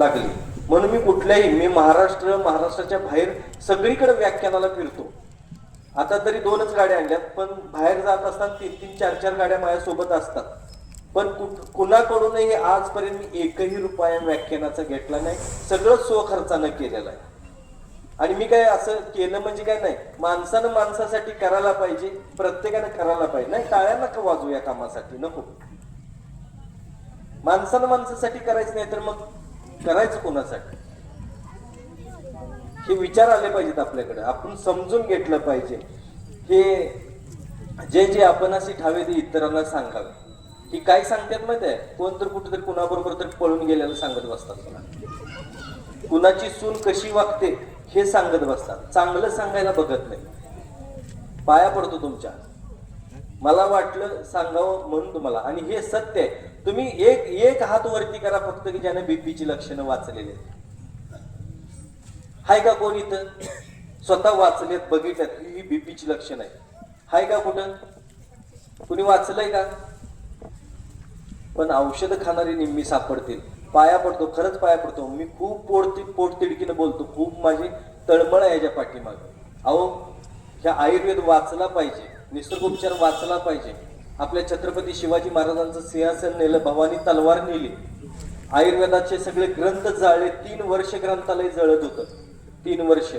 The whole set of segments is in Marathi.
लागली. म्हणून मी कुठल्याही मी महाराष्ट्र महाराष्ट्राच्या बाहेर सगळीकडे व्याख्यानाला फिरतो. आता तरी दोनच गाड्या आणल्यात पण बाहेर जात असताना तीन तीन चार चार गाड्या माझ्यासोबत असतात. पण कुणाकडूनही आजपर्यंत मी एकही रुपया व्याख्यानाचा घेतला नाही सगळं स्वखर्चानं केलेलं आहे. आणि मी काय असं केलं म्हणजे काय नाही माणसानं माणसासाठी करायला पाहिजे प्रत्येकानं करायला पाहिजे. नाही टाळ्या नका वाजू या कामासाठी नको. माणसानं माणसासाठी करायचं नाही तर मग करायचं कोणासाठी? हे विचार आले पाहिजेत आपल्याकडे. आपण समजून घेतलं पाहिजे. हे जे जे आपण अशी ठावे ते इतरांना सांगावे. की काय सांगतात माहिती आहे? कोण तर कुठेतरी कुणाबरोबर तर पळून गेलेलं सांगत बसतात मला कुणाची सून कशी वागते हे सांगत बसतात. चांगलं सांगायला बघत नाही. पाया पडतो तुमच्या. मला वाटलं सांगावं म्हणून तुम्हाला. आणि हे सत्य आहे. तुम्ही एक एक हात वरती करा फक्त की ज्याने बीपीची लक्षणं वाचलेली आहेत. हाय का कोण इथं? स्वतः वाचलेत बघितल्यात ही बीपीची लक्षणं आहे हाय का कुठं? कुणी वाचलंय का? पण औषध खाणारी निम्मी सापडतील. पाया पडतो खरंच पाया पडतो. मी खूप पोट पोटतिडकीनं बोलतो. खूप माझी तळमळ आहे याच्या पाठीमागे. अहो ह्या आयुर्वेद वाचला पाहिजे. निसर्गोपचार वाचला पाहिजे. आपल्या छत्रपती शिवाजी महाराजांचं सिंहासन नेलं भवानी तलवार नेली. आयुर्वेदाचे सगळे ग्रंथ जाळले तीन वर्ष ग्रंथालय जळत होतं. तीन वर्ष.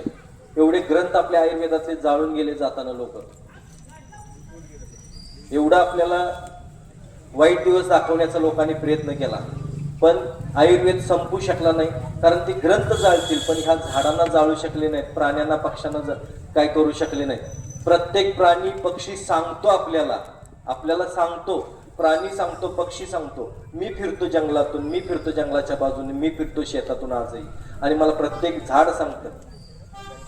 एवढे ग्रंथ आपल्या आयुर्वेदाचे जाळून गेले जाताना लोक. एवढा आपल्याला वाईट दिवस दाखवण्याचा लोकांनी प्रयत्न केला. पण आयुर्वेद संपू शकला नाही कारण ते ग्रंथ जाळतील पण ह्या झाडांना जाळू शकले नाहीत प्राण्यांना पक्ष्यांना जर काय करू शकले नाहीत. प्रत्येक प्राणी पक्षी सांगतो आपल्याला. आपल्याला सांगतो. प्राणी सांगतो पक्षी सांगतो. मी फिरतो जंगलातून मी फिरतो जंगलाच्या बाजूने मी फिरतो शेतातून आजही. आणि मला प्रत्येक झाड सांगतं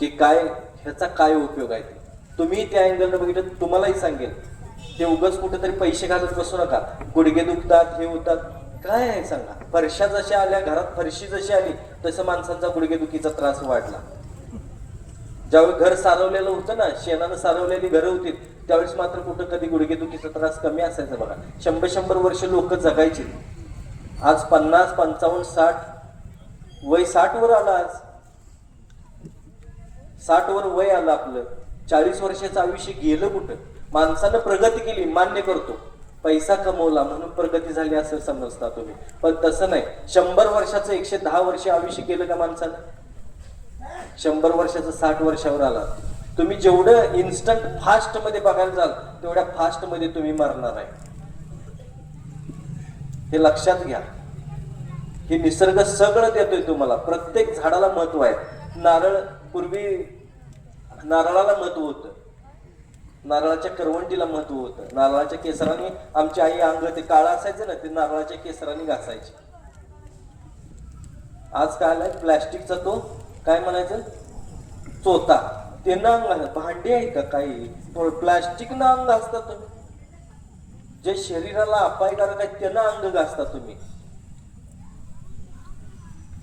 की काय ह्याचा काय उपयोग आहे ते. तुम्ही त्या अँगलनं बघितलं तुम्हालाही सांगेल. ते उगाच कुठेतरी पैसे घालत बसू नका. गुडघे दुखतात हे होतात. काय आहे सांगा? फरशा जशा आल्या घरात फरशी जशी आली तसं माणसांचा गुडघेदुखीचा त्रास वाढला. ज्यावेळी घर सारवलेलं होतं ना शेणानं सारवलेली घरं होती त्यावेळेस मात्र कुठं कधी गुडघेदुखीचा त्रास कमी असायचा बघा. शंभर शंभर वर्ष लोक जगायची. आज पन्नास पंचावन्न साठ वय साठ वर आलं आज. साठ वर वय आलं आपलं. चाळीस वर्षाचं आयुष्य गेलं कुठं? माणसानं प्रगती केली मान्य करतो. पैसा कमवला म्हणून प्रगती झाली असं समजता तुम्ही. पण तसं नाही. शंभर वर्षाचं एकशे दहा वर्ष आयुष्य केलं का माणसानं? शंभर वर्षाचं साठ वर्षावर आला तुम्ही जेवढं इन्स्टंट फास्टमध्ये बघायला जाल तेवढ्या फास्टमध्ये तुम्ही मरणार आहे. हे लक्षात घ्या. हे निसर्ग सगळं देतोय तुम्हाला. प्रत्येक झाडाला महत्त्व आहे. नारळ पूर्वी नारळाला महत्त्व होतं. नारळाच्या करवंटीला महत्त्व होतं. नारळाच्या केसराने आमची आई अंग ते काळं असायचं ना ते नारळाच्या केसराने घासायचे. आज काय आलाय? प्लॅस्टिकचा तो काय म्हणायचं? चोता ते नांग भांडी आहे का काही? प्लास्टिक ना अंग घासता तुम्ही. जे शरीराला अपायकारक आहे त्यांना अंग घासता तुम्ही.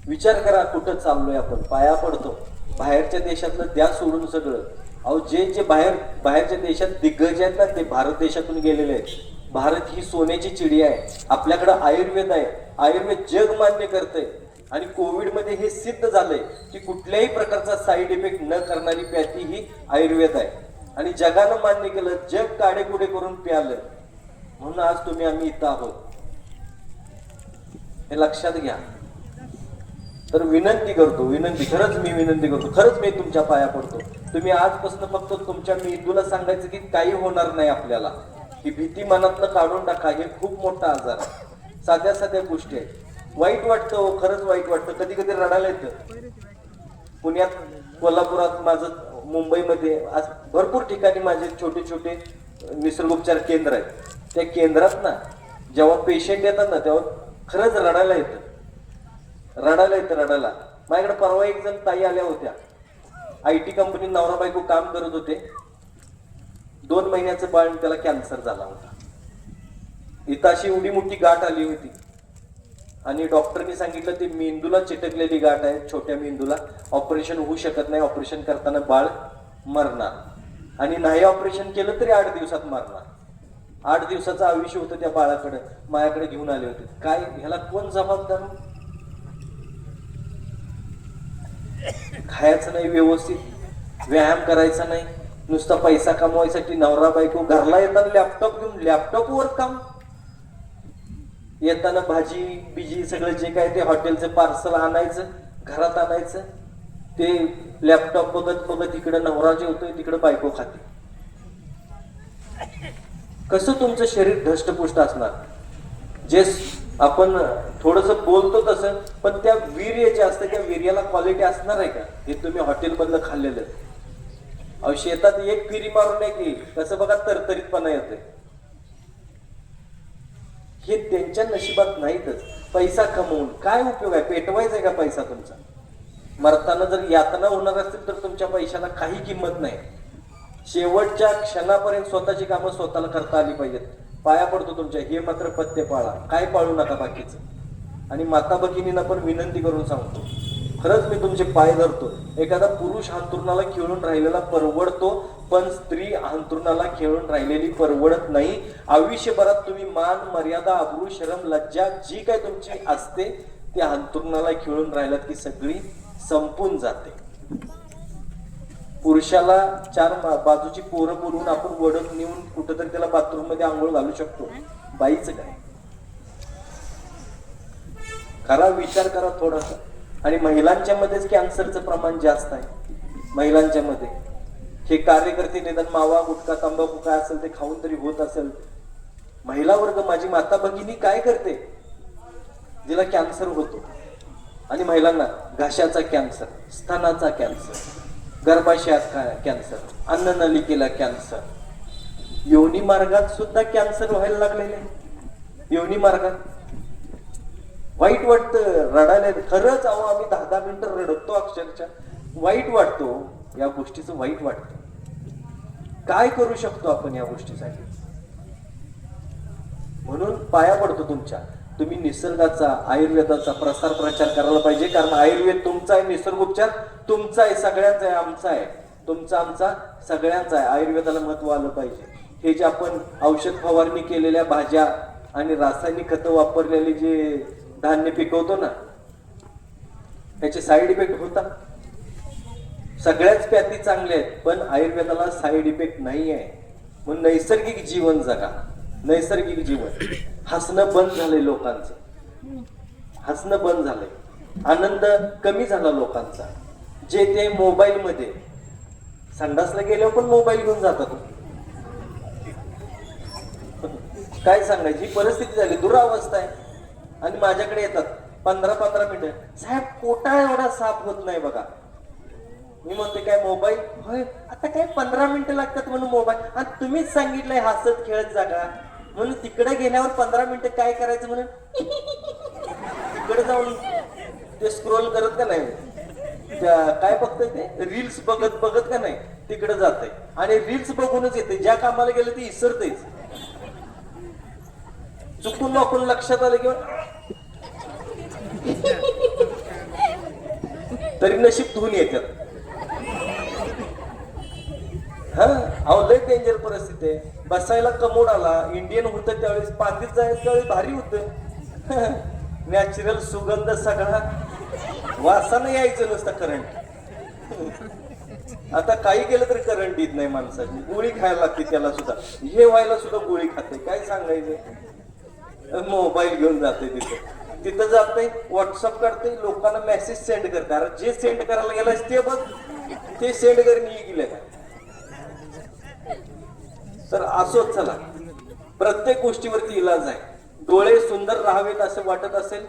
विचार करा कुठं चाललोय आपण? पाया पडतो. बाहेरच्या देशातलं द्या सोडून सगळं. अहो जे जे बाहेर बाहेरच्या देशात दिग्गज आहेत ना ते भारत देशातून गेलेले आहेत. भारत ही सोन्याची चिडी आहे. आपल्याकडं आयुर्वेद आहे. आयुर्वेद जग मान्य करतंय. आणि कोविडमध्ये हे सिद्ध झालंय की कुठल्याही प्रकारचा साईड इफेक्ट न करणारी प्याती ही आयुर्वेद आहे. आणि जगानं मान्य केलं जग काडेकुडे करून प्यालं. म्हणून आज तुम्ही आम्ही इथं आहोत. हे लक्षात घ्या. तर विनंती करतो विनंती खरंच मी विनंती करतो खरंच मी तुमच्या पाया पडतो. तुम्ही आजपासून फक्त तुमच्या मेंदूला सांगायचं की काही होणार नाही आपल्याला. ही भीती मनातनं काढून टाका हे खूप मोठा आजार आहे. साध्या साध्या गोष्टी आहेत. वाईट वाटतं हो, खरंच वाईट वाटतं. कधी कधी रडायला येतं. पुण्यात कोल्हापुरात माझं मुंबईमध्ये आज भरपूर ठिकाणी माझे छोटे छोटे निसर्गोपचार केंद्र आहेत. त्या केंद्रात ना जेव्हा पेशंट येतात ना तेव्हा खरंच रडायला येतं. रडायला येतं रडायला. माझ्याकडे परवा एक जण ताई आल्या होत्या. आय टी कंपनीत नवरा बायको काम करत होते. दोन महिन्याचं बाळ त्याला कॅन्सर झाला होता. इथं अशी एवढी मोठी गाठ आली होती. आणि डॉक्टरनी सांगितलं ते मेंदूला चिटकलेली गाठ आहे छोट्या मेंदूला. ऑपरेशन होऊ शकत नाही ऑपरेशन करताना बाळ मरणार. आणि नाही ऑपरेशन केलं तरी आठ दिवसात मरणार. आठ दिवसाचं आयुष्य होतं त्या बाळाकडे मायाकडे घेऊन आले होते. काय ह्याला कोण जबाबदार? खायचं नाही व्यवस्थित व्यायाम करायचा नाही नुसता पैसा कमवायसाठी नवरा बायको घरला येताना लॅपटॉप घेऊन लॅपटॉपवर काम. येताना भाजी बिजी सगळं जे काय ते हॉटेलचं पार्सल आणायचं घरात आणायचं ते लॅपटॉप बघत बघत इकडं नवरा जेवतोय तिकडं बायको खाते. कसं तुमचं शरीर धष्टपुष्ट असणार? जे आपण थोडस बोलतो तसं पण त्या वीर्य जे असतं त्या वीर्याला क्वालिटी असणार आहे का? हे तुम्ही हॉटेलमधलं खाल्लेलं. अहो शेतात एक फिरी मारून नाही की कसं बघा तरतरीतपणा येतोय. हे त्यांच्या नशिबात नाहीतच. पैसा कमवून. काय उपयोग आहे? पेटवायचा आहे का पैसा तुमचा? मरताना जर यातना होणार असतील तर तुमच्या पैशाला काही किंमत नाही. शेवटच्या क्षणापर्यंत स्वतःची कामं स्वतःला करता आली पाहिजेत. पाया पडतो तुमच्या. हे मात्र पत्ते पाळा. काय पाळू नका बाकीचं. आणि माता भगिनींना पण विनंती करून सांगतो. खरंच मी तुमचे पाय धरतो. एखादा पुरुष अंतरुणाला खेळून राहिलेला परवडतो पण स्त्री अंतरुणाला खेळून राहिलेली परवडत नाही. आयुष्यभरात तुम्ही मान मर्यादा अब्रू शरम लज्जा जी काय तुमची असते ती अंतरुणाला खेळून राहिलात की सगळी संपून जाते. पुरुषाला चार बाजूची पोरं बोलवून आपण वडत नेऊन कुठंतरी त्याला बाथरूममध्ये आंघोळ घालू शकतो. बाईच काय? खरा विचार करा थोडासा. आणि महिलांच्या मध्येच कॅन्सरचं प्रमाण जास्त आहे. महिलांच्या मध्ये. हे कार्यकर्ते निदान मावा गुटखा तंबाखू काय असेल ते खाऊन तरी होत असेल. महिला वर्ग माझी माता भगिनी काय करते? जिला कॅन्सर होतो. आणि महिलांना घाशाचा कॅन्सर स्तनाचा कॅन्सर गर्भाशयात कॅन्सर अन्ननलिकेला कॅन्सर. योनी मार्गात सुद्धा कॅन्सर व्हायला लागलेले योनी मार्गात. वाईट वाटतं रडायला खरंच अहो आम्ही दहा दहा मिनिटं रडतो अक्षरशः. वाईट वाटतो या गोष्टीचं वाईट वाटतं. काय करू शकतो आपण या गोष्टीसाठी? म्हणून पाया पडतो तुमच्या. तुम्ही निसर्गाचा आयुर्वेदाचा प्रसार प्रचार करायला पाहिजे कारण आयुर्वेद तुमचा आहे निसर्गोपचार तुमचा आहे सगळ्यांचा आहे आमचा आहे. तुमचा आमचा सगळ्यांचा आहे. आयुर्वेदाला महत्त्व आलं पाहिजे. हे जे आपण औषध फवारणी केलेल्या भाज्या आणि रासायनिक खतं वापरलेले जे धान्य पिकवतो ना त्याचे साईड इफेक्ट होतात. सगळ्याच प्याती चांगल्या आहेत पण आयुर्वेदाला साईड इफेक्ट नाही आहे. म्हणून नैसर्गिक जीवन जगा. नैसर्गिक जीवन. हसणं बंद झालंय लोकांचं. हसणं बंद झालंय. आनंद कमी झाला लोकांचा. जे ते मोबाईल मध्ये संडासला गेल्यावर पण मोबाईल घेऊन जातात. काय सांगायची? परिस्थिती झाली. दुरावस्था आहे. आणि माझ्याकडे येतात. पंधरा पंधरा मिनिटं. साहेब कोटा एवढा साफ होत नाही बघा. मी म्हणते काय मोबाईल? होय. आता काय पंधरा मिनिटं लागतात म्हणून मोबाईल. आणि तुम्हीच सांगितलंय हसत खेळत जागा. म्हणून तिकडे गेल्यावर पंधरा मिनिटं काय करायचं म्हणून? तिकडे जाऊन ते स्क्रोल करत का नाही? काय बघतोय ते? रील्स बघत बघत का नाही? तिकडे जाते आणि रील्स बघूनच येते ज्या कामाला गेलं ते इसरतेच चुकून वाकून लक्षात आलं किंवा तरी नशीब धुवून येतात हा? अहो लय डेंजर परिस्थिती आहे. बसायला कमोड आला. इंडियन होत त्यावेळेस पाकीट जायचं त्यावेळेस भारी होत. नॅचरल सुगंध सगळा. वासानं यायचं नुसतं करंट आता काही केलं तरी करंट येत नाही माणसाची. गोळी खायला लागते त्याला सुद्धा. हे व्हायला सुद्धा गोळी खाते. काय सांगायचं? मोबाईल घेऊन जाते तिथे. तिथं जाते व्हॉट्सअप करते लोकांना मेसेज सेंड करते अरे जे सेंड करायला गेलं ते बघ. ते सेंड करून ये गेले. का तर असोच चला. प्रत्येक गोष्टीवरती इलाज आहे. डोळे सुंदर राहावेत असं वाटत असेल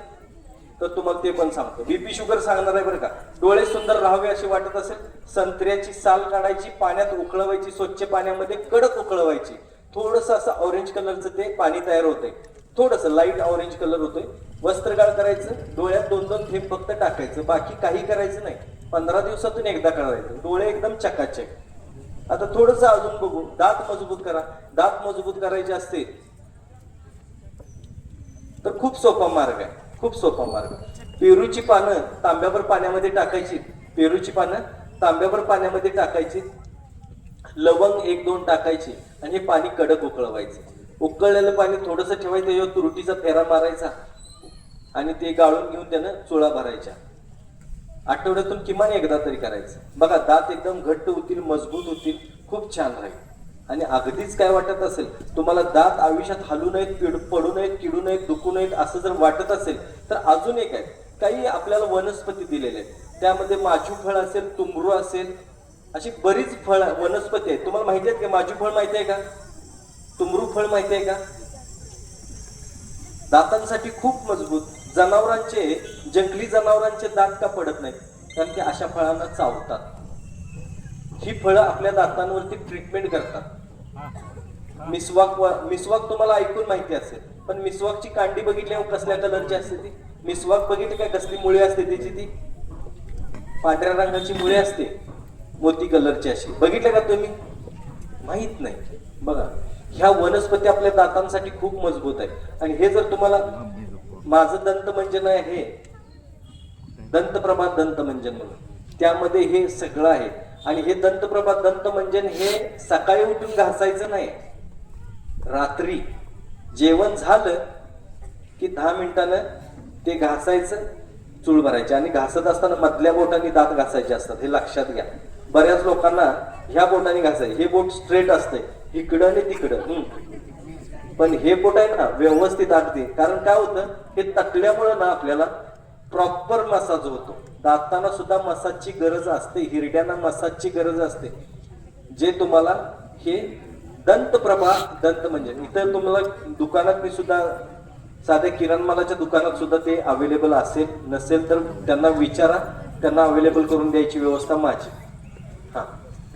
तर तुम्हाला ते पण सांगतो. बीपी शुगर सांगणार आहे बरं का. डोळे सुंदर राहावे असे वाटत असेल संत्र्याची साल काढायची पाण्यात उकळवायची स्वच्छ पाण्यामध्ये कडक उकळवायची. थोडस असं ऑरेंज कलरचं ते पाणी तयार होतंय. थोडस लाइट ऑरेंज कलर होतोय. वस्त्रगाळ करायचं डोळ्यात दोन दोन थेंब फक्त टाकायचं बाकी काही करायचं नाही. पंधरा दिवसातून एकदा करायचं डोळे एकदम चकाचक. आता थोडस अजून बघू. दात मजबूत करा. दात मजबूत करायचे असते तर खूप सोपा मार्ग आहे. खूप सोपा मार्ग. पेरूची पानं तांब्याभर पाण्यामध्ये टाकायची. पेरूची पानं तांब्याभर पाण्यामध्ये टाकायची. लवंग एक दोन टाकायची आणि हे पाणी कडक उकळवायचं. उकळलेलं पाणी थोडंसं ठेवायचं. तुरटीचा फेरा मारायचा. आणि ते गाळून घेऊन त्यानं चुळा भरायच्या. आठवड्यातून किमान एकदा तरी करायचं. बघा दात एकदम घट्ट होतील मजबूत होतील खूप छान राहील. आणि अगदीच काय वाटत असेल तुम्हाला दात आयुष्यात हलू नयेत पिड पडू नयेत किडू नयेत दुखू नयेत असं जर वाटत असेल तर अजून एक आहे. काही आपल्याला वनस्पती दिलेले आहेत. त्यामध्ये माजू फळ असेल तुंबरू असेल अशी बरीच फळ वनस्पती आहेत. तुम्हाला माहिती आहेत का माजू फळ माहिती आहे का? तुमरू फळ माहिती आहे का? दातांसाठी खूप मजबूत. जनावरांचे जंगली जनावरांचे दात का पडत नाहीत? कारण की अशा फळांना चावतात. ही फळं आपल्या दातांवरती ट्रीटमेंट करतात. मिसवाक मिसवाक तुम्हाला ऐकून माहिती असेल पण मिसवाकची कांडी बघितल्यावर कसल्या कलरची असते ती? मिसवाक बघितली काय? कसली मुळे असते त्याची ती? पांढऱ्या रंगाची मुळे असते मोती कलरची अशी. बघितलं का तुम्ही? माहीत नाही. बघा ह्या वनस्पती आपल्या दातांसाठी खूप मजबूत आहे. आणि हे जर तुम्हाला माझं दंत मंजन आहे. हे दंतप्रभा दंत मंजन म्हणून. त्यामध्ये हे सगळं आहे. आणि हे दंतप्रभा दंत मंजन हे सकाळी उठून घासायचं नाही. रात्री जेवण झालं की दहा मिनिटानं ते घासायचं चूळ भरायचे. आणि घासत असताना मधल्या बोटाने दात घासायचे असतात. हे लक्षात घ्या. बऱ्याच लोकांना ह्या बोटाने घासायचे. हे बोट स्ट्रेट असते इकडं आणि तिकडं. पण हे पोट आहे ना व्यवस्थित अगदी. कारण काय होतं हे तकल्यामुळे ना आपल्याला प्रॉपर मसाज होतो. दातांना सुद्धा मसाजची गरज असते हिरड्यांना मसाजची गरज असते. जे तुम्हाला हे दंतप्रभा दंत म्हणजे इतर तुम्हाला दुकानात मी सुद्धा साध्या किराण मालाच्या दुकानात सुद्धा ते अवेलेबल असेल नसेल तर त्यांना विचारा त्यांना अवेलेबल करून द्यायची व्यवस्था माझी.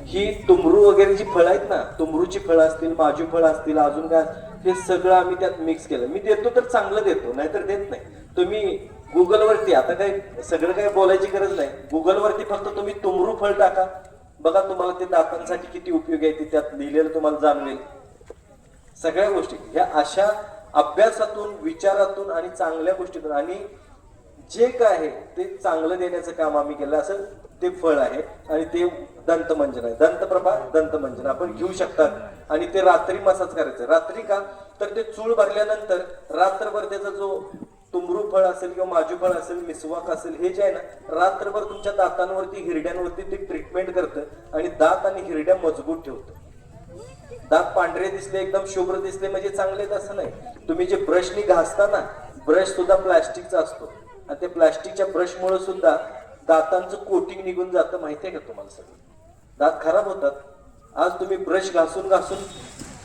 ही तुमरू वगैरे जी फळं आहेत ना तुमरूची फळं असतील माजू फळं असतील अजून काय हे सगळं आम्ही त्यात मिक्स केलं. मी देतो तर चांगलं देतो नाहीतर देत नाही. तुम्ही गुगलवरती आता काय सगळं काय बोलायची गरज नाही. गुगलवरती फक्त तुम्ही तुमरू फळ टाका. बघा तुम्हाला ते दातांसाठी किती उपयोगी आहे ते त्यात लिहिलेलं तुम्हाला जाणवेल. सगळ्या गोष्टी. ह्या अशा अभ्यासातून विचारातून आणि चांगल्या गोष्टीतून. आणि जे काय आहे ते चांगलं देण्याचं काम आम्ही केलं असं ते फळ आहे आणि ते दंतमंजन आहे. दंतप्रभा दंतमंजन. आपण घेऊ शकतात. आणि ते रात्री मसाज करायचं रात्री का? तर ते चूळ भरल्यानंतर रात्रभर त्याचा जो तुमरू फळ असेल किंवा माजू फळ असेल मिसवाक असेल हे जे आहे ना रात्रभर तुमच्या दातांवरती हिरड्यांवरती ते ट्रीटमेंट करतं आणि दात आणि हिरड्या मजबूत ठेवतं. दात पांढरे दिसले एकदम शुभ्र दिसले म्हणजे चांगले असं नाही. तुम्ही जे ब्रशनी घासता ना ब्रश सुद्धा प्लास्टिकचा असतो. आणि ते प्लास्टिकच्या ब्रशमुळे सुद्धा दातांचं कोटिंग निघून जातं. माहितीये का तुम्हाला सगळं? दात खराब होतात. आज तुम्ही ब्रश घासून घासून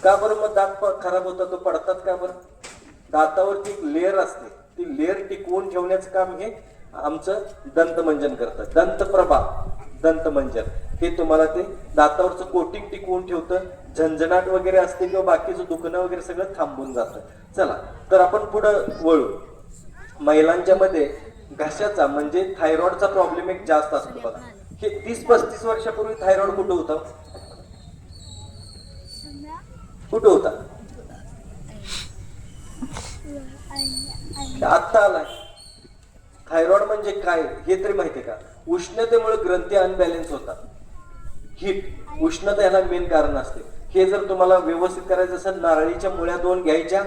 का बरं मग दात खराब होतात? तो पडतात का बरं? दातावरती एक लेअर असते. ती लेअर टिकवून ठेवण्याचं काम हे आमचं दंतमंजन करतं. दंतप्रभा दंतमंजन. हे तुम्हाला ते दातावरचं कोटिंग टिकवून ठेवतं. झंझणाट वगैरे असते किंवा बाकीचं दुखणं वगैरे सगळं थांबून जातं. चला तर आपण पुढं वळू. महिलांच्या मध्ये घशाचा म्हणजे थायरॉइडचा प्रॉब्लेम एक जास्त असतो बघा. हे तीस पस्तीस वर्षापूर्वी थायरॉइड कुठं होतं? कुठं होता? आत्ता आलाय. थायरॉइड म्हणजे काय हे तरी माहितीये का? उष्णतेमुळे ग्रंथी अनबॅलेन्स होतात. हीट उष्णता याला मेन कारण असते. हे जर तुम्हाला व्यवस्थित करायचं असेल नारळीच्या मुळ्या दोन घ्यायच्या.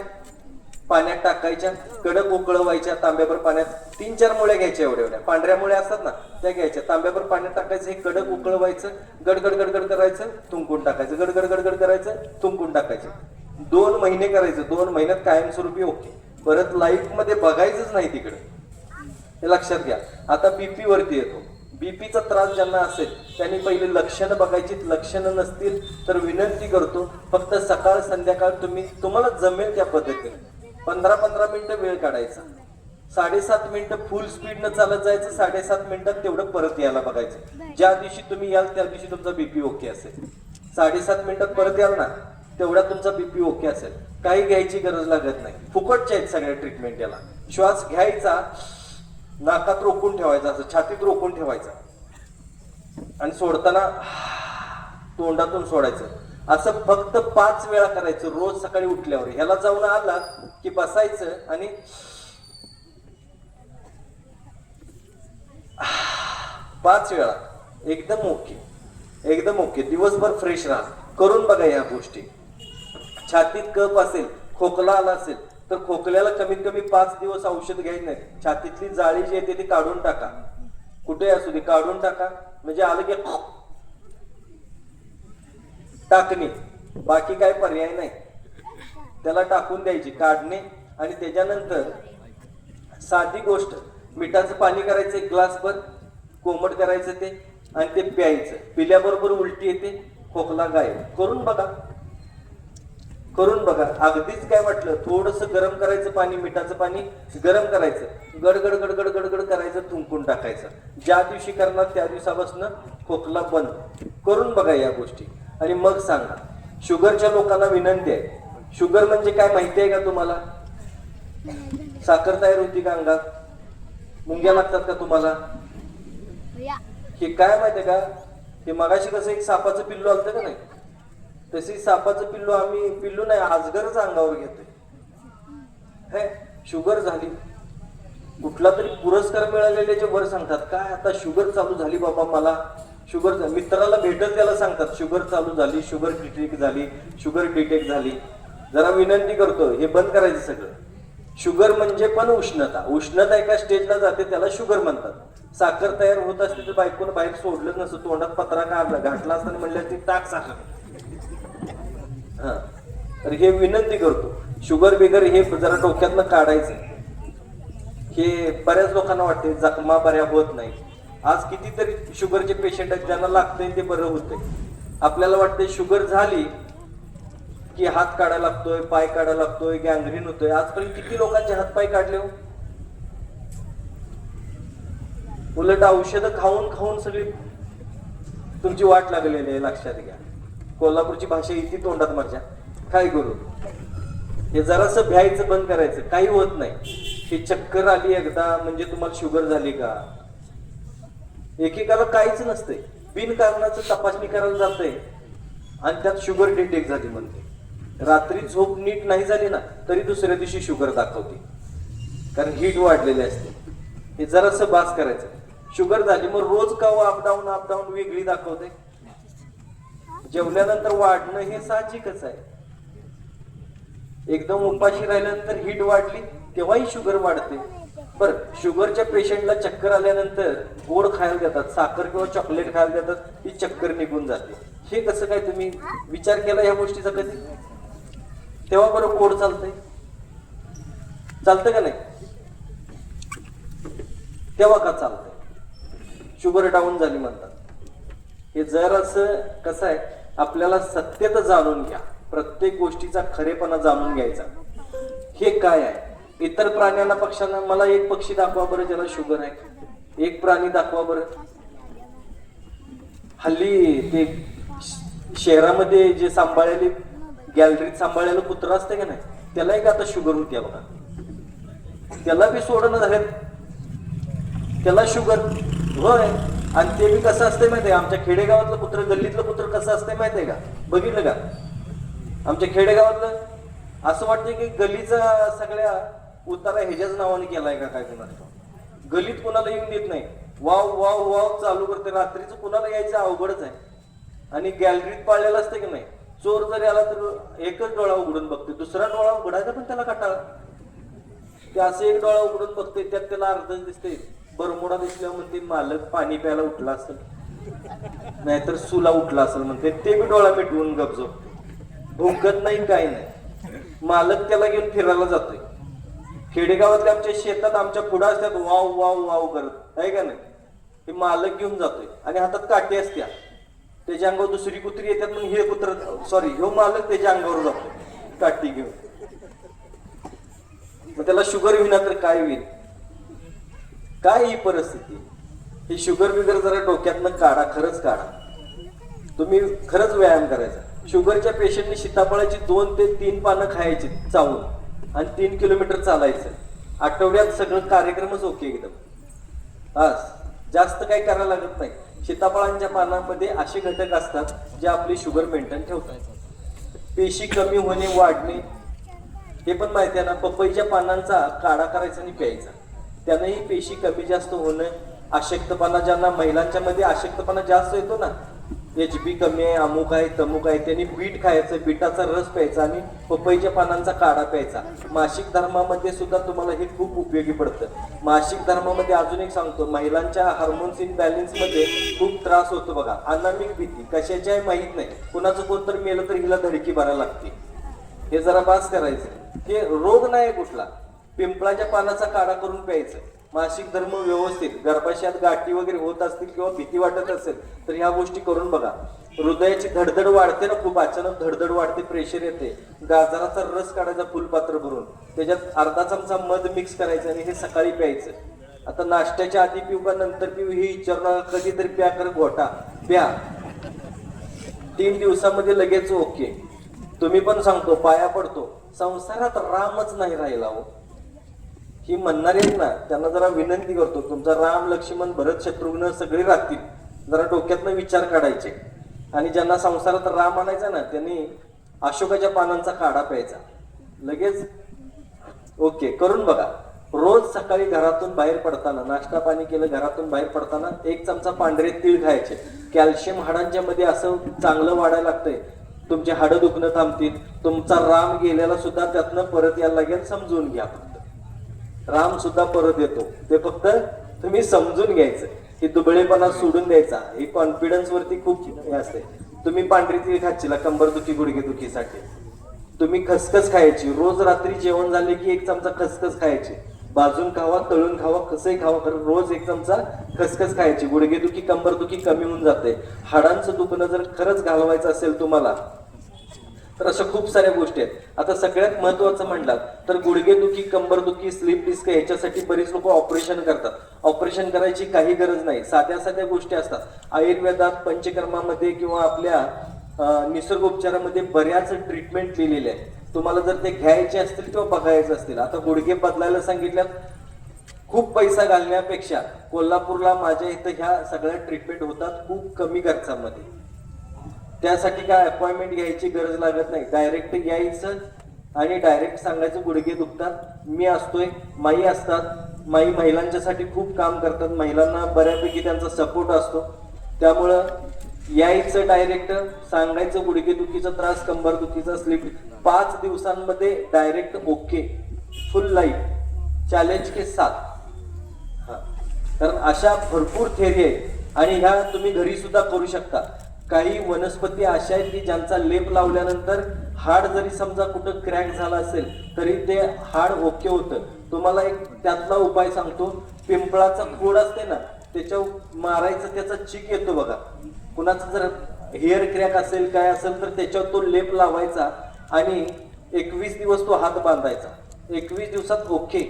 पाण्यात टाकायच्या कडक उकळवायच्या तांब्याभर पाण्यात तीन चार मुळ्या घ्यायच्या एवढ्या एवढ्या पांढऱ्या मुळ्या असतात ना त्या घ्यायच्या. तांब्याभर पाण्यात टाकायचं हे कडक उकळवायचं गडगड गडगड करायचं तुंकून टाकायचं. गडगड गडगड करायचं तुंकून टाकायचं. दोन महिने करायचं. दोन महिन्यात कायमस्वरूपी ओके. परत लाईफमध्ये बघायचंच नाही तिकडे. हे लक्षात घ्या. आता बीपी वरती येतो. बीपीचा त्रास ज्यांना असेल त्यांनी पहिले लक्षणं बघायची लक्षणं नसतील तर विनंती करतो फक्त सकाळ संध्याकाळ तुम्ही तुम्हाला जमेल त्या पद्धतीने. पंधरा पंधरा मिनिटं वेळ काढायचा. साडेसात मिनिटं फुल स्पीडनं चालत जायचं साडेसात मिनिटात तेवढं परत यायला बघायचं. ज्या दिवशी तुम्ही याल त्या दिवशी तुमचा बीपी ओके असेल. साडेसात मिनिटात परत याल ना तेवढा तुमचा बीपी ओके असेल. काही घ्यायची गरज लागत नाही. फुकटच्या आहेत सगळ्या ट्रीटमेंट याला. श्वास घ्यायचा नाकात रोखून ठेवायचा असं छातीत रोखून ठेवायचा. आणि सोडताना तोंडातून सोडायचं. असं फक्त पाच वेळा करायचं रोज सकाळी उठल्यावर. ह्याला जाऊन आला की बसायचं आणि पाच वेळा. एकदम ओके. एकदम ओके. दिवसभर फ्रेश राहा. करून बघा या गोष्टी. छातीत कप असेल खोकला आला असेल तर खोकल्याला कमीत कमी पाच दिवस औषध घ्यायचं नाही. छातीतली जाळी जी येते ती काढून टाका. कुठे असू दे काढून टाका. म्हणजे आलं की टाकणे. बाकी काय पर्याय नाही. त्याला टाकून द्यायची काढणे आणि त्याच्यानंतर साधी गोष्ट मिठाचं पाणी करायचं एक ग्लासभर कोमट करायचं ते आणि ते प्यायचं. पिल्याबरोबर उलटी येते खोकला गायब. करून बघा. करून बघा. अगदीच काय वाटलं? थोडस गरम करायचं पाणी मिठाचं पाणी गरम करायचं. गडगड गडगड गडगड करायचं थुंकून टाकायचं. ज्या दिवशी करणार त्या दिवसापासून खोकला बंद. करून बघा या गोष्टी. आणि मग सांगा. शुगरच्या लोकांना विनंती आहे. शुगर म्हणजे काय माहिती आहे का तुम्हाला? साखर तयार होती का अंगात? मुंग्या लागतात का तुम्हाला? हे काय माहितीये का? हे मगाशी कसं एक सापाचं पिल्लू आलतं का नाही? तशी सापाचं पिल्लू आम्ही पिल्लू नाही आजगरच अंगावर घेतोय. हे शुगर झाली. कुठला तरी पुरस्कार मिळालेल्याचे वर सांगतात काय आता शुगर चालू झाली बाबा मला? शुगर मित्राला भेटत त्याला सांगतात शुगर चालू झाली शुगर डिटेक्ट झाली शुगर डिटेक्ट झाली. जरा विनंती करतो हे बंद करायचं सगळं. शुगर म्हणजे पण उष्णता. उष्णता एका स्टेजला जाते त्याला शुगर म्हणतात. साखर तयार होत असते तर बायकोनं बाहेर सोडलं नसतं तोंडात पत्रा काढला घातला असताना म्हणलं ती टाक साखर. हा. तर हे विनंती करतो. शुगर बिगर हे जरा डोक्यातनं काढायचं हे बऱ्याच लोकांना वाटते जखमा बऱ्या होत नाही आज कितीतरी शुगरचे पेशंट आहेत ज्यांना लागतंय ते बरं होतंय. आपल्याला वाटतंय शुगर झाली की हात काढायला लागतोय पाय काढायला लागतोय गँग्रीन होतोय. आजपर्यंत किती लोकांचे हात पाय काढले हो? उलट औषधं खाऊन खाऊन सगळी तुमची वाट लागलेली आहे लक्षात घ्या. कोल्हापूरची भाषा इथे तोंडात माझ्या काय करू? हे जरासं भ्यायचं बंद करायचं. काही होत नाही. ही चक्कर आली एकदा म्हणजे तुम्हाला शुगर झाली का? एकेकाला काहीच नसतंय. बिनकारणाचं तपासणी करायला जातंय. आणि त्यात शुगर डिटेक्ट झाली म्हणते. रात्री झोप नीट नाही झाली ना तरी दुसऱ्या दिवशी शुगर दाखवते. कारण हीट वाढलेली असते. हे जरासं बास करायचं. शुगर झाली मग रोज का हो अपडाऊन अपडाऊन वेगळी दाखवते? जेवल्यानंतर वाढणं हे साहजिकच आहे. एकदम उपाशी राहिल्यानंतर हीट वाढली तेव्हाही शुगर वाढते. बर शुगरच्या पेशंटला चक्कर आल्यानंतर गोड खायला देतात साखर किंवा चॉकलेट खायला देतात ती चक्कर निघून जाते. हे कसं काय तुम्ही विचार केला या गोष्टीचा कधी? तेव्हा बरं गोड चालतंय. चालतं का नाही? तेव्हा का चालतंय? शुगर डाऊन झाली म्हणतात. हे जर असं कसं आहे आपल्याला सत्यता जाणून घ्या. प्रत्येक गोष्टीचा खरेपणा जाणून घ्यायचा. हे काय आहे? इतर प्राण्यांना पक्ष्यांना मला एक पक्षी दाखवा बरं ज्याला शुगर आहे. एक प्राणी दाखवा बरं. हल्ली ते शहरामध्ये जे सांभाळलेले गॅलरीत सांभाळलेलं कुत्र असते का नाही त्याला एक आता शुगर होती बघा. त्याला बी सोडणं झालं त्याला शुगर. होय. आणि ते बी कसं असते माहितीये आमच्या खेडेगावातलं कुत्र गल्लीतलं कुत्र कसं असते आहे का? बघितलं का? आमच्या खेडेगावातलं. असं वाटतंय की गल्लीचा सगळ्या उतारा ह्याच्याच नावाने केलाय का काय कुणाला गलीत कुणाला येऊन देत नाही. वाव वाव वाव चालू करते. रात्रीचं कुणाला यायचं अवघडच आहे. आणि गॅलरीत पाळलेलं असतं की नाही? चोर जरी आला तर एकच डोळा उघडून बघते. दुसरा डोळा उघडायचा पण त्याला कटाळा. ते असं एक डोळा उघडून बघते त्यात त्याला अर्धच दिसते बरमोडा दिसल्यावर म्हणते मालक पाणी प्यायला उठला असेल. नाहीतर सुला उठला असेल म्हणते. ते बी डोळा मिटवून गपजो भुंकत नाही काही नाही. मालक त्याला घेऊन फिरायला जातोय. खेडेगावातल्या आमच्या शेतात आमच्या पुढं असतात वाव वाव वाव करत. आहे का नाही? ते मालक घेऊन जातोय आणि हातात काठी असत्या. त्याच्या अंगावर दुसरी कुत्री येतात मग हे कुत्र सॉरी ह्यो मालक त्याच्या अंगावर जातो काठी घेऊन. मग त्याला शुगर विना तर काय होईल? काय ही परिस्थिती? ही शुगर बिगर जरा डोक्यातनं काढा खरंच काढा. तुम्ही खरंच व्यायाम करायचा. शुगरच्या पेशंटने सीताफळाची दोन ते तीन पानं खायची चावून. आणि तीन किलोमीटर चालायचं. आठवड्यात सगळं कार्यक्रमच ओके एकदम. बस. जास्त काही करायला लागत नाही. सीताफळांच्या पानामध्ये असे घटक असतात जे आपली शुगर मेंटेन ठेवतात. पेशी कमी होणे वाढणे हे पण माहिती आहे ना पपईच्या पानांचा काढा करायचा आणि प्यायचा. त्यानंही पेशी कमी जास्त होणं अशक्तपणा ज्यांना महिलांच्या मध्ये अशक्तपणा जास्त येतो ना एच बी कमी आहे अमुक आहे तमुक आहे त्यांनी बीट खायचं बीटाचा रस प्यायचा आणि पपईच्या पानांचा काढा प्यायचा. मासिक धर्मामध्ये सुद्धा तुम्हाला हे खूप उपयोगी पडतं. मासिक धर्मामध्ये अजून एक सांगतो महिलांच्या हार्मोन्स इन बॅलन्समध्ये खूप त्रास होतो बघा. अनामिक भीती कशाची आहे माहीत नाही. कुणाचं कोणतरी मेलं तर हिला धडकी भरायला लागते. हे जरा बास करायचं. हे रोग नाही कुठला. पिंपळाच्या पानाचा काढा करून प्यायचं. मासिक धर्म व्यवस्थित गर्भाशयात गाठी वगैरे होत असतील किंवा भीती वाटत असेल तर ह्या गोष्टी करून बघा. हृदयाची धडधड वाढते ना खूप अचानक धडधड वाढते प्रेशर येते. गाजराचा रस काढायचा फुलपात्र भरून त्याच्यात अर्धा चमचा मध मिक्स करायचं आणि हे सकाळी प्यायचं. आता नाश्त्याच्या आधी पिऊ का नंतर पिऊ हे विचारणार कधीतरी प्या कर गोटा प्या. तीन दिवसामध्ये लगेच ओके. तुम्ही पण सांगतो पाया पडतो. संसारात रामच नाही राहिला हो. ही म्हणणारे आहेत ना त्यांना जरा विनंती करतो. तुमचा राम लक्ष्मण भरत शत्रुघ्न सगळे राहतील. जरा डोक्यातनं विचार काढायचे. आणि ज्यांना संसारात राम आणायचा ना त्यांनी अशोकाच्या पानांचा काढा प्यायचा. लगेच ओके करून बघा. रोज सकाळी घरातून बाहेर पडताना नाश्ता पाणी केलं घरातून बाहेर पडताना एक चमचा पांढरे तीळ खायचे. कॅल्शियम हाडांच्या मध्ये असं चांगलं वाढायला लागतंय. तुमचे हाडं दुखणं थांबतील. तुमचा राम गेलेला सुद्धा त्यातनं परत यायला लागेल समजून घ्या. राम सुद्धा परत येतो. ते फक्त तुम्ही समजून घ्यायचं. की दुबळेपणा सोडून द्यायचा. ही कॉन्फिडन्स वरती खूप हे असते. तुम्ही पांढरी तीळ खायची कंबरदुखी गुडघेदुखीसाठी. तुम्ही खसखस खायची. रोज रात्री जेवण झाले की एक चमचा खसखस खायची. भाजून खावा तळून खावा कसंही खावा खरं रोज एक चमचा खसखस खायची. गुडघेदुखी कंबरदुखी कमी होऊन जाते. हाडांचं दुखणं जर खरंच घालवायचं असेल तुम्हाला तर अशा खूप साऱ्या गोष्टी आहेत. आता सगळ्यात महत्वाचं म्हणलात तर गुडघेदुखी कंबरदुखी स्लीप डिस्क याच्यासाठी बरीच लोक ऑपरेशन करतात. ऑपरेशन करायची काही गरज नाही. साध्या साध्या गोष्टी असतात. आयुर्वेदात पंचकर्मामध्ये किंवा आपल्या निसर्गोपचारामध्ये बऱ्याच ट्रीटमेंट लिहिलेल्या आहेत. तुम्हाला जर ते घ्यायचे असतील किंवा बघायचे असतील आता गुडघे बदलायला सांगितल्यात खूप पैसा घालण्यापेक्षा कोल्हापूरला माझ्या इथं ह्या सगळ्या ट्रीटमेंट होतात खूप कमी खर्चामध्ये. त्यासाठी काय अपॉइंटमेंट घ्यायची गरज लागत नाही. डायरेक्ट यायचं आणि डायरेक्ट सांगायचं गुडघे दुखतात. मी असतोय माई असतात. माई महिलांच्यासाठी खूप काम करतात. महिलांना बऱ्यापैकी त्यांचा सपोर्ट असतो. त्यामुळं यायचं डायरेक्ट सांगायचं गुडघेदुखीचा त्रास कंबरदुखीचा स्लिप पाच दिवसांमध्ये direct okay full life challenge के साथ हा. कारण अशा भरपूर थेरी आहेत. आणि ह्या तुम्ही घरी सुद्धा करू शकता. काही वनस्पती अशा आहेत की ज्यांचा लेप लावल्यानंतर हाड जरी समजा कुठं क्रॅक झाला असेल तरी ते हाड ओके होतं. तुम्हाला एक त्यातला उपाय सांगतो. पिंपळाचा खोड असते ना त्याच्या मारायचं त्याचा चीक येतो बघा. कुणाचं जर हेअर क्रॅक असेल काय असेल तर त्याच्यावर तो लेप लावायचा आणि एकवीस दिवस तो हात बांधायचा. एकवीस दिवसात ओके.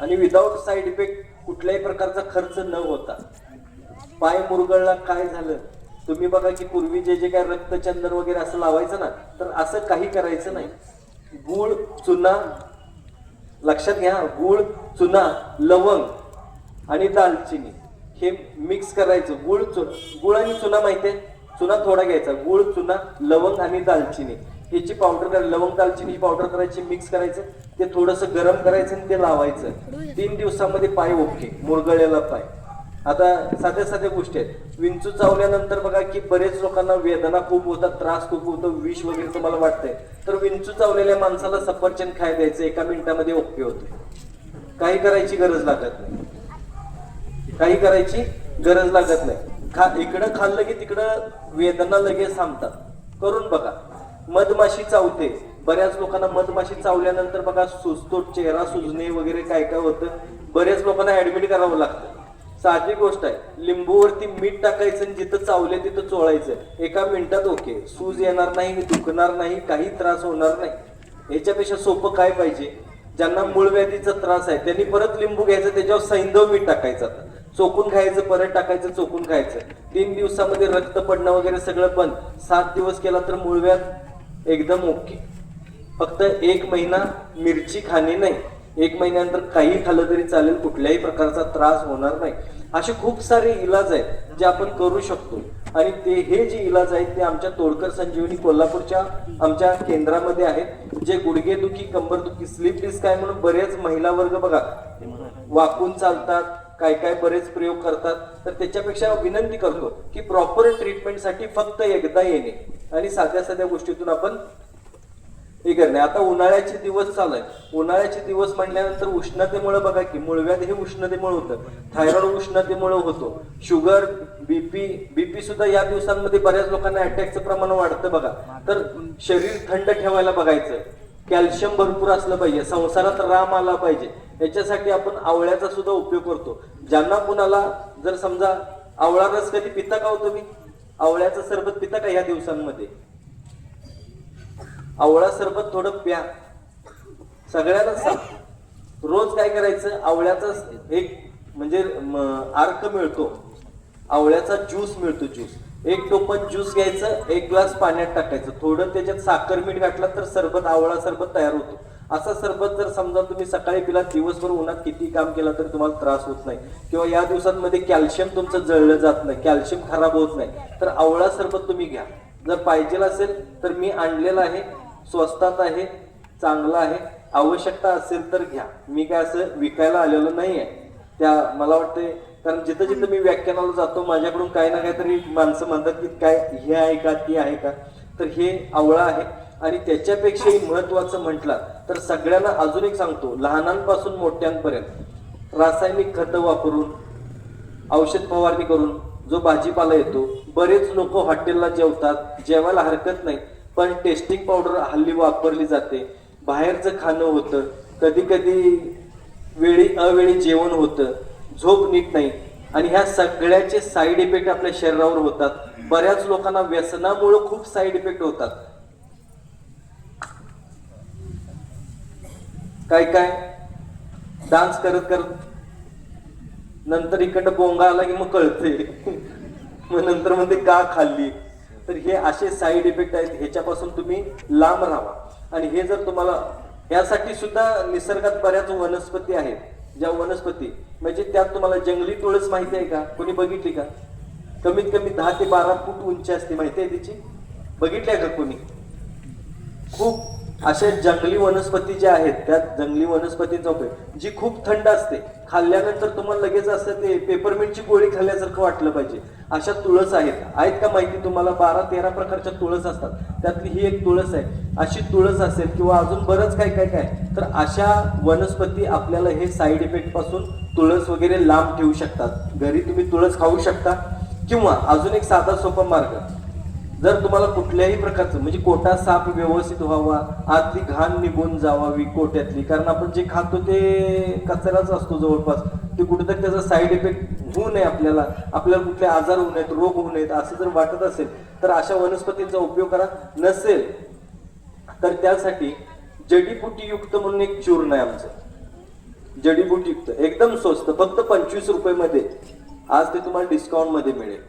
आणि विदाऊट साईड इफेक्ट कुठल्याही प्रकारचा खर्च न होता. पाय मुरगळला काय झालं? तुम्ही बघा की पूर्वी जे जे काय रक्तचंदन वगैरे असं लावायचं ना तर असं काही करायचं नाही. गुळ चुना लक्षात घ्या गुळ चुना लवंग आणि दालचिनी हे मिक्स करायचं. गुळ चु गुळ आणि चुना माहिती आहे? चुना थोडा घ्यायचा. गुळ चुना लवंग आणि दालचिनी. ह्याची पावडर कर लवंग दालचिनी पावडर करायची मिक्स करायचं. ते थोडंसं गरम करायचं आणि ते लावायचं. तीन दिवसामध्ये पाय ओके. मुरगळलेला पाय. आता साध्या साध्या गोष्टी आहेत. विंचू चावल्यानंतर बघा की बरेच लोकांना वेदना खूप होतात त्रास खूप होतो विष वगैरे तुम्हाला वाटतंय. तर विंचू चावलेल्या माणसाला सफरचंद खाय द्यायचं एका मिनिटामध्ये ओके होते काही करायची गरज लागत नाही. काही करायची गरज लागत नाही. खा इकडं खाल्लं की तिकडं वेदना लगेच थांबतात. करून बघा. मधमाशी चावते. बऱ्याच लोकांना मधमाशी चावल्यानंतर बघा सुजतो चेहरा सुजणे वगैरे काय काय होतं बऱ्याच लोकांना ऍडमिट करावं लागतं. साधी गोष्ट आहे. लिंबूवरती मीठ टाकायचं आणि जिथं चावले तिथं चोळायचं. एका मिनिटात ओके. सूज येणार नाही दुखणार नाही काही त्रास होणार नाही. ह्याच्यापेक्षा सोपं काय पाहिजे? ज्यांना मूळव्याधीचा त्रास आहे त्यांनी परत लिंबू घ्यायचं त्याच्यावर सैंधव मीठ टाकायचं चोकून खायचं परत टाकायचं चोकून खायचं. तीन दिवसामध्ये रक्त पडणं वगैरे सगळं बंद. सात दिवस केला तर मूळव्याध एकदम ओके. फक्त एक महिना मिरची खाणे नाही. एक महिन्यानंतर काही खाल्लं तरी चालेल कुठल्याही प्रकारचा त्रास होणार नाही. असे खूप सारे इलाज आहेत जे आपण करू शकतो. आणि ते हे जे इलाज आहेत ते आमच्या तोडकर संजीवनी कोल्हापूरच्या आमच्या केंद्रामध्ये आहेत जे गुडघेदुखी कंबरदुखी स्लीप डिस्क आहे म्हणून बरेच महिला वर्ग बघा वाकून चालतात काय काय बरेच प्रयोग करतात. तर त्याच्यापेक्षा विनंती करतो की प्रॉपर ट्रीटमेंटसाठी फक्त एकदा येणे. आणि साध्या साध्या गोष्टीतून आपण हे करणे. आता उन्हाळ्याचे दिवस चालू आहे उन्हाळ्याचे दिवस म्हटल्यानंतर उष्णतेमुळे बघा की मुळव्याध हे उष्णतेमुळे होतं. थायरॉइड उष्णतेमुळे होतो. शुगर बीपी बीपी सुद्धा या दिवसांमध्ये बऱ्याच लोकांना अटॅकचं प्रमाण वाढतं बघा. तर शरीर थंड ठेवायला बघायचं. कॅल्शियम भरपूर असलं पाहिजे. संसारात राम आला पाहिजे. याच्यासाठी आपण आवळ्याचा सुद्धा उपयोग करतो. ज्यांना कुणाला जर समजा आवळा रस कधी पिता का हो तुम्ही? आवळ्याचं सरबत पिता का या दिवसांमध्ये? आवळा सरबत थोडं प्या. सगळ्यांना सांग. रोज काय करायचं? आवळ्याचा एक म्हणजे अर्क मिळतो. आवळ्याचा ज्यूस मिळतो ज्यूस एक टोपण ज्यूस घ्यायचं एक ग्लास पाण्यात टाकायचं. थोडं त्याच्यात साखर मीठ घातलं तर सरबत आवळा सरबत तयार होतो. असा सरबत जर समजा तुम्ही सकाळी पिला दिवसभर उन्हात किती काम केलं तर तुम्हाला त्रास होत नाही. किंवा या दिवसांमध्ये कॅल्शियम तुमचं जळलं जात नाही कॅल्शियम खराब होत नाही. तर आवळा सरबत तुम्ही घ्या. जर पाहिजे असेल तर मी आणलेलं आहे. स्वस्तात आहे चांगलं आहे आवश्यकता असेल तर घ्या. मी काय असं विकायला आलेलो नाही आहे त्या मला वाटते कारण जिथं जिथं मी व्याख्यानाला जातो माझ्याकडून काही ना काहीतरी माणसं म्हणतात की काय हे आहे का ती आहे का? तर हे आवळा आहे. आणि त्याच्यापेक्षाही महत्वाचं म्हटलं तर सगळ्यांना अजून एक सांगतो लहानांपासून मोठ्यांपर्यंत रासायनिक खतं वापरून औषध फवारणी करून जो भाजीपाला येतो बरेच लोक हॉटेलला जेवतात जेवायला हरकत नाही. पण टेस्टिंग पावडर हल्ली वापरली जाते. बाहेरचं खाणं होतं. कधी कधी वेळी अवेळी जेवण होतं. झोप नीट नाही. आणि ह्या सगळ्याचे साईड इफेक्ट आपल्या शरीरावर होतात. बऱ्याच लोकांना व्यसनामुळे खूप साईड इफेक्ट होतात. काय काय? डान्स करत करत. नंतर इकडं बोंगा आला की मग कळते मग नंतर मध्ये का खाल्ली? तर हे असे साईड इफेक्ट आहेत ह्याच्यापासून तुम्ही लांब राहा. आणि हे जर तुम्हाला यासाठी सुद्धा निसर्गात बऱ्याच वनस्पती आहेत. ज्या वनस्पती म्हणजे त्यात तुम्हाला जंगली तुळस माहिती आहे का? कोणी बघितली का? कमीत कमी दहा ते बारा फूट उंची असते माहिती आहे तिची? बघितली आहे का कोणी? खूप अशा जंगली वनस्पती ज्या आहेत त्या जंगली वनस्पतींचा उपयोग जी खूप थंड असते. खाल्ल्यानंतर तुम्हाला लगेच असतं ते पेपरमिंटची गोळी खाल्ल्यासारखं वाटलं पाहिजे. अशा तुळस आहेत. आहेत का माहिती तुम्हाला? बारा तेरा प्रकारच्या तुळस असतात. त्यातली ही एक तुळस आहे. अशी तुळस असेल किंवा अजून बरंच काय काय काय तर अशा वनस्पती आपल्याला हे साईड इफेक्टपासून तुळस वगैरे लांब ठेवू शकतात. घरी तुम्ही तुळस खाऊ शकता. किंवा अजून एक साधा सोपा मार्ग. जर तुम्हाला कुठल्याही प्रकारचं म्हणजे कोटा साप व्यवस्थित व्हावा आतली घाण निघून जावावी कोट्यातली कारण आपण जे खातो ते कचराच असतो जवळपास. ते कुठेतरी त्याचा साईड इफेक्ट होऊ नये आपल्याला. आपल्याला कुठले आजार होऊ नयेत रोग होऊ नयेत असं जर वाटत असेल तर अशा वनस्पतींचा उपयोग करा. नसेल तर त्यासाठी जडीबुटीयुक्त म्हणून एक चूर्ण आहे आमचं. जडीबुटीयुक्त एकदम स्वस्त फक्त पंचवीस रुपये मध्ये आज ते तुम्हाला डिस्काउंटमध्ये मिळेल.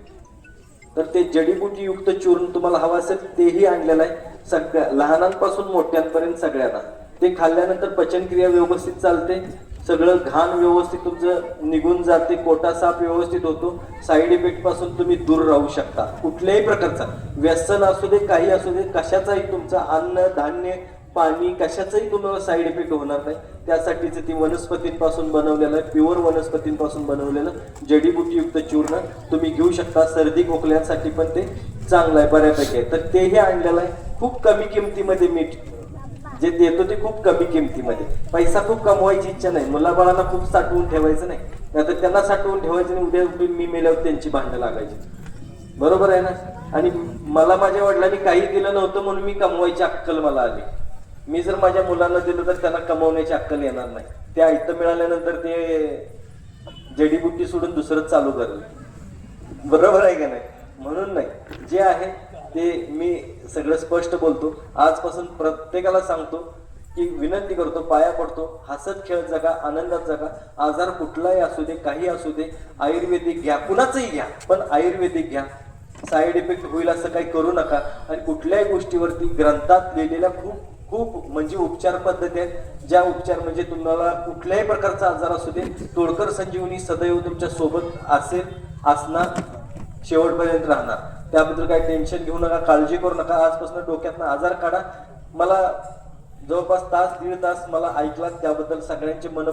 तर ते जडीबुटीयुक्त चूर्ण तुम्हाला हवं असेल तेही आणलेलं आहे. सगळ्या लहानांपासून मोठ्यांपर्यंत सगळ्यांना. ते खाल्ल्यानंतर पचनक्रिया व्यवस्थित चालते. सगळं घाण व्यवस्थित तुमचं निघून जाते कोटा साप व्यवस्थित होतो. साईड इफेक्टपासून तुम्ही दूर राहू शकता. कुठल्याही प्रकारचा व्यसन असू दे काही असू दे कशाचाही तुमचा अन्न धान्य पाणी कशाचाही तुम्हाला साईड इफेक्ट होणार नाही. त्यासाठीच ती वनस्पतींपासून बनवलेलं आहे. प्युअर वनस्पतींपासून बनवलेलं जडीबुटीयुक्त चूर्ण तुम्ही घेऊ शकता. सर्दी खोकल्यासाठी पण ते चांगलं आहे बऱ्यापैकी आहे. तर तेही आणलेलं आहे. खूप कमी किमतीमध्ये मीठ. जे देतो ते खूप कमी किमतीमध्ये. पैसा खूप कमवायची इच्छा नाही. मुलाबाळांना खूप साठवून ठेवायचं नाही. नाहीतर त्यांना साठवून ठेवायचं नाही. उद्या उठून मी मेल्यावर त्यांची भांडणं लागायची. बरोबर आहे ना? आणि मला माझ्या वडिलांनी काही दिलं नव्हतं म्हणून मी कमवायची अक्कल मला आली. मी जर माझ्या मुलांना दिलं तर त्यांना कमवण्याची अक्कल येणार नाही. ते आयतं मिळाल्यानंतर ते जडीबुटी सोडून दुसरंच चालू करेल बरोबर आहे का नाही? म्हणून नाही. जे आहे ते मी सगळं स्पष्ट बोलतो. आजपासून प्रत्येकाला सांगतो की विनंती करतो पाया पडतो हसत खेळत जगा आनंदात जगा. आजार कुठलाही असू दे काही असू दे आयुर्वेदिक घ्या. कुणाचंही घ्या पण आयुर्वेदिक घ्या. साईड इफेक्ट होईल असं काही करू नका. आणि कुठल्याही गोष्टीवरती ग्रंथात लिहिलेल्या खूप खूप म्हणजे उपचार पद्धती आहेत. ज्या उपचार म्हणजे तुम्हाला कुठल्याही प्रकारचा आजार असू दे तोडकर संजीवनी सदैव तुमच्यासोबत असेल असणार शेवटपर्यंत राहणार. त्याबद्दल काही टेन्शन घेऊ नका काळजी करू नका. आजपासून डोक्यातनं आजार काढा. मला जवळपास तास दीड तास मला ऐकला त्याबद्दल सगळ्यांचे मन